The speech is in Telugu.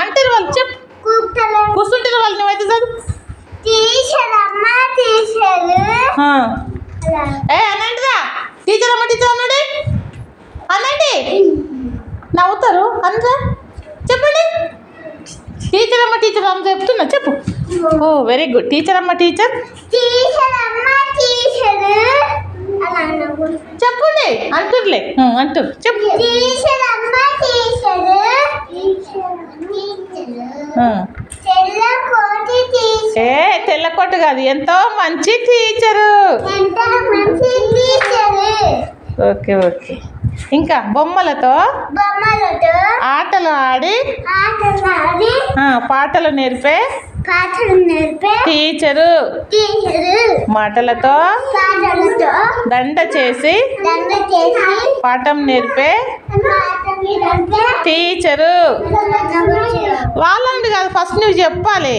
అంటారు వాళ్ళు చెప్పు. కూర్చుంటారు వాళ్ళు నువ్వైతే చదువు. టీచర్ అమ్మ టీచర్. ఆ. ఏ టీచర్ అమ్మ టీచర్ అన్నాడు అనండి నవ్వుతారు? అనరా చెప్పండి. టీచర్ అమ్మ టీచర్ అమ్మ చెప్తున్నా చెప్పు. Oh very good. టీచర్ అమ్మ టీచర్? చెప్పండి. అంటుర్లే ఉం, అంటురు చెప్పు టీచర్ అమ్మ టీచర్ టీచర్ తెల్ల కోటి ఏ తెల్లకొట్టు కాదు. ఎంతో మంచి టీచరు. Okay okay. ఇంకా బొమ్మలతో? ఆటలు ఆడి? పాటలు నేర్పే? టీచరు. మాటలతో? దండ చేసి? దండ చేసి పాఠం నేర్పే? టీచరు. వాళ్ళని కాదు ఫస్ట్ నువ్వు చెప్పాలి.